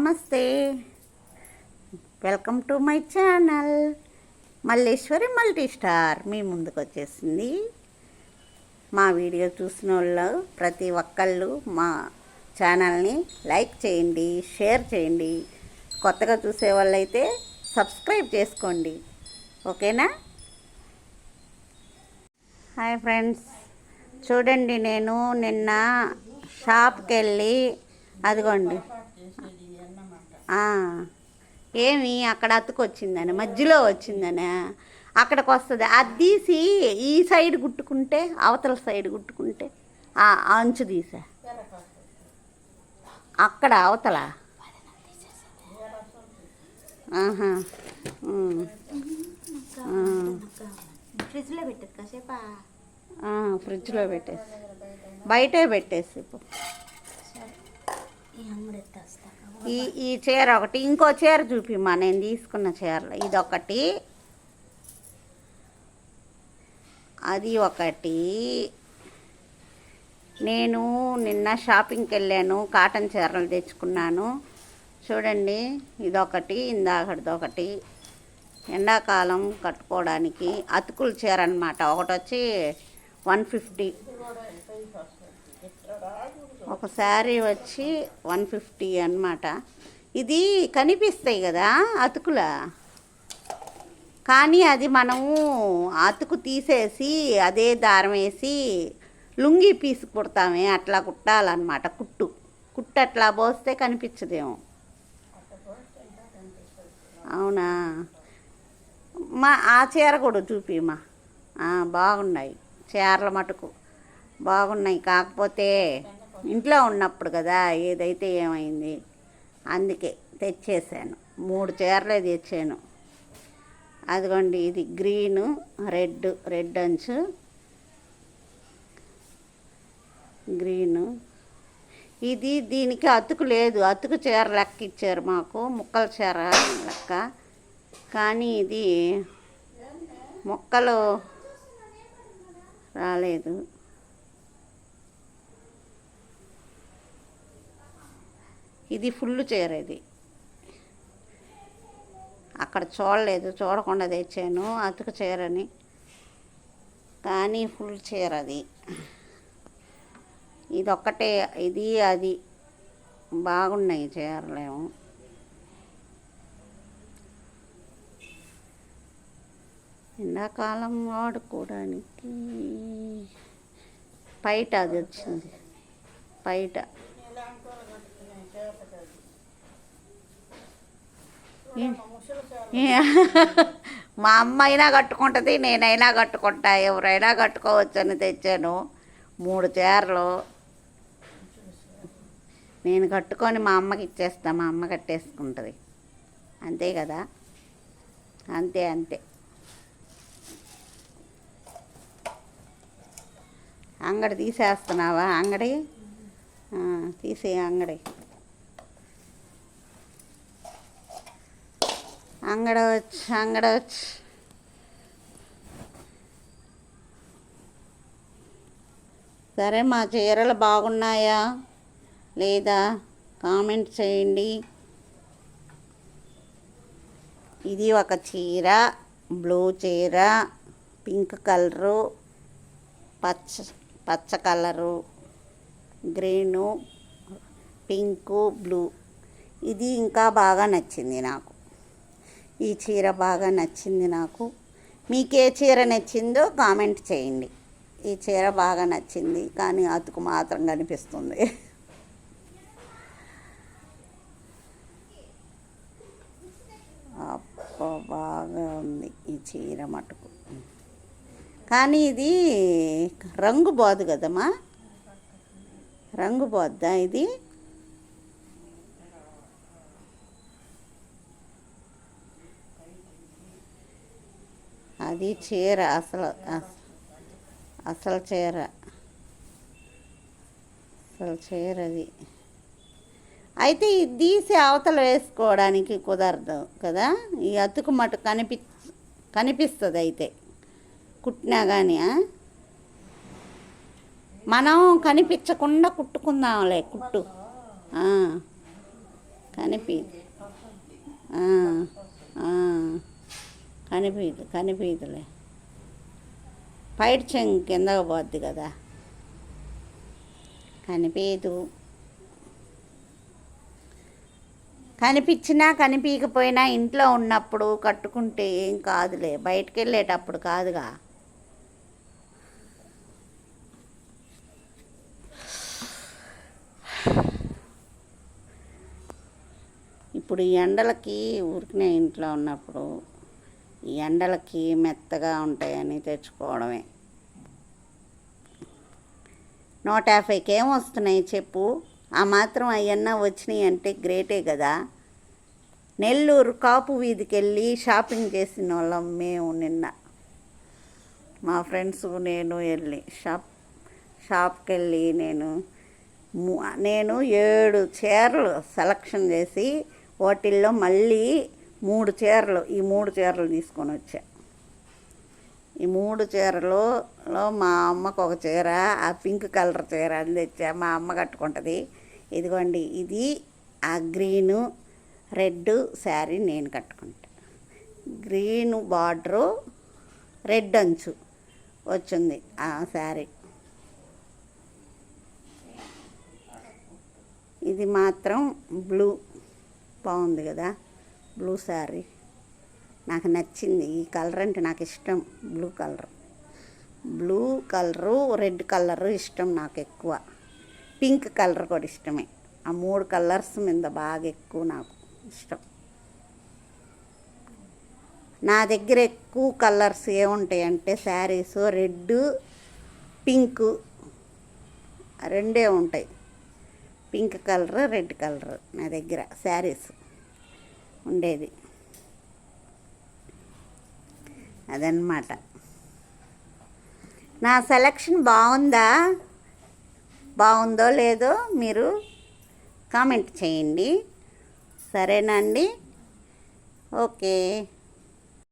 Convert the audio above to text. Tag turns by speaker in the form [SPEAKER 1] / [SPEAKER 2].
[SPEAKER 1] నమస్తే. Welcome to my channel Malleswari multi star మీ ముందుకు వచ్చేసింది. మా వీడియో చూసిన వాళ్ళు ప్రతి ఒక్కళ్ళు మా ఛానల్ని లైక్ చేయండి షేర్ చేయండి. కొత్తగా చూసే వాళ్ళైతే సబ్స్క్రైబ్ చేసుకోండి. ఓకేనా? Hi friends. చూడండి నేను నిన్న షాప్కి వెళ్ళి అదిగోండి. ఏమి? అక్కడ అతుకొచ్చిందని మధ్యలో వచ్చిందని. అక్కడికి వస్తుంది అది తీసి ఈ సైడ్ గుట్టుకుంటే అవతల సైడ్ గుట్టుకుంటే ఆ అంచు తీసా. అక్కడ అవతల.
[SPEAKER 2] ఫ్రిడ్జ్లో పెట్టదు కాసేపా.
[SPEAKER 1] ఫ్రిడ్జ్లో పెట్టేసి. బయటే పెట్టేసి ఇప్పుడు
[SPEAKER 2] ఈ
[SPEAKER 1] ఈ చీర ఒకటి ఇంకో చీర చూపిమ్మా నేను తీసుకున్న చీరలు. ఇదొకటి. అది ఒకటి. నేను నిన్న షాపింగ్కి వెళ్ళాను కాటన్ చీరలు తెచ్చుకున్నాను. చూడండి ఇదొకటి ఇందాకటిది ఒకటి. ఎండాకాలం కట్టుకోవడానికి అతుకుల చీర అనమాట ఒకటి వచ్చి వన్ ఫిఫ్టీ. ఒక శారీ వచ్చి వన్ ఫిఫ్టీ అనమాట ఇది కనిపిస్తాయి కదా అతుకుల. కానీ అది మనము అతుకు తీసేసి అదే దారం వేసి లుంగి పీసు కుడతామే అట్లా కుట్టాలన్నమాట కుట్టు. కుట్టు అట్లా పోస్తే కనిపించదేమో. అవునా? మా ఆ చీర కూడా చూపిమా బాగున్నాయి. చీరల మటుకు. బాగున్నాయి. కాకపోతే ఇంట్లో ఉన్నప్పుడు కదా ఏదైతే ఏమైంది? అందుకే తెచ్చేసాను. మూడు చీరలే తెచ్చాను. అదిగోండి ఇది గ్రీను రెడ్ రెడ్ అంచు. గ్రీను. ఇది దీనికి అతుకు లేదు. అతుకు చీర లెక్క ఇచ్చారు మాకు. ముక్కల చీర లెక్క. కానీ ఇది మొక్కలు రాలేదు. ఇది ఫుల్ చీర ఇది. అక్కడ చూడలేదు చూడకుండా తెచ్చాను అతుకు చీరని. కానీ ఫుల్ చీర అది. ఇది ఒక్కటే ఇది అది. బాగున్నాయి చీరలేమో. ఎండాకాలం వాడుకోవడానికి పైట అది వచ్చింది. పైట ఏ- ఏ- మా అమ్మ అయినా కట్టుకుంటుంది నేనైనా కట్టుకుంటా ఎవరైనా కట్టుకోవచ్చు అని తెచ్చాను. మూడు చీరలు. నేను కట్టుకొని మా అమ్మకి ఇచ్చేస్తా మా అమ్మ కట్టేసుకుంటుంది. అంతే కదా? అంతే అంతే. అంగడి తీసేస్తున్నావా? అంగడి? తీసే అంగడి. అంగడ వచ్చి అంగడ వచ్చి. సరే మా చీరలు బాగున్నాయా? లేదా? కామెంట్ చేయండి. ఇది ఒక చీర బ్లూ చీర పింక్ కలరు పచ్చ పచ్చ కలరు గ్రీను పింకు బ్లూ. ఇది ఇంకా బాగా నచ్చింది నాకు. ఈ చీర బాగా నచ్చింది నాకు. మీకు ఏ చీర నచ్చిందో కామెంట్ చేయండి. ఈ చీర బాగా నచ్చింది కానీ అతుకు మాత్రం కనిపిస్తుంది. అబ్బా బాగా ఉంది ఈ చీర మటుకు. కానీ ఇది రంగు పోదు కదమ్మా. రంగు పోద్దా ఇది? అది చీర అసలు అస- అసలు చీర. అసలు చీర అది. అయితే ఇది తీసి అవతల వేసుకోవడానికి కుదరదు కదా? ఈ అతుకు మటు కనిపి కనిపిస్తుంది అయితే. కుట్టినా కానీ మనం కనిపించకుండా కుట్టుకుందాంలే కుట్టు. ఆ. కనిపించదు కనిపించదులే పైట్ చెంగు కిందకు పోద్ది కదా. కనిపించదు కనిపించినా కనిపించకపోయినా ఇంట్లో ఉన్నప్పుడు కట్టుకుంటే ఏం కాదులే. బయటికి వెళ్ళేటప్పుడు కాదుగా. ఇప్పుడు ఈ ఎండలకి ఊరికినే ఇంట్లో ఉన్నప్పుడు ఈ ఎండలకి మెత్తగా ఉంటాయని తెచ్చుకోవడమే. నూట యాభైకి ఏం వస్తున్నాయి చెప్పు? ఆ మాత్రం అవన్నా వచ్చినాయి అంటే గ్రేటే కదా. నెల్లూరు కాపు వీధికి వెళ్ళి షాపింగ్ చేసిన వాళ్ళం మేము నిన్న. మా ఫ్రెండ్స్ నేను వెళ్ళి షాప్ షాప్కి వెళ్ళి నేను నేను ఏడు చీరలు సెలక్షన్ చేసి వాటిల్లో మళ్ళీ మూడు చీరలు ఈ మూడు చీరలు తీసుకొని వచ్చా. ఈ మూడు చీరలు మా అమ్మకు ఒక చీర ఆ పింక్ కలర్ చీర అది తెచ్చా. మా అమ్మ కట్టుకుంటుంది. ఇదిగోండి ఇది ఆ గ్రీను రెడ్ శారీ నేను కట్టుకుంటా. గ్రీన్ బార్డరు రెడ్ అంచు వచ్చింది ఆ శారీ. ఇది మాత్రం బ్లూ. బాగుంది కదా? Blue saree. నాకు నచ్చింది. ఈ కలర్ అంటే నాకు ఇష్టం. Blue colour. Blue colour red colour ఇష్టం నాకు ఎక్కువ. పింక్ కలర్ కూడా ఇష్టమే. ఆ మూడు కలర్స్ మీద బాగా ఎక్కువ నాకు ఇష్టం. నా దగ్గర ఎక్కువ కలర్స్ ఏముంటాయి అంటే శారీస్. రెడ్ పింక్ రెండే ఉంటాయి. పింక్ కలర్ రెడ్ కలర్ నా దగ్గర శారీస్. ఉండేది. అదనమాట నా సెలక్షన్ బాగుందా బాగుందో లేదో మీరు కామెంట్ చేయండి. సరేనా అండి? ఓకే.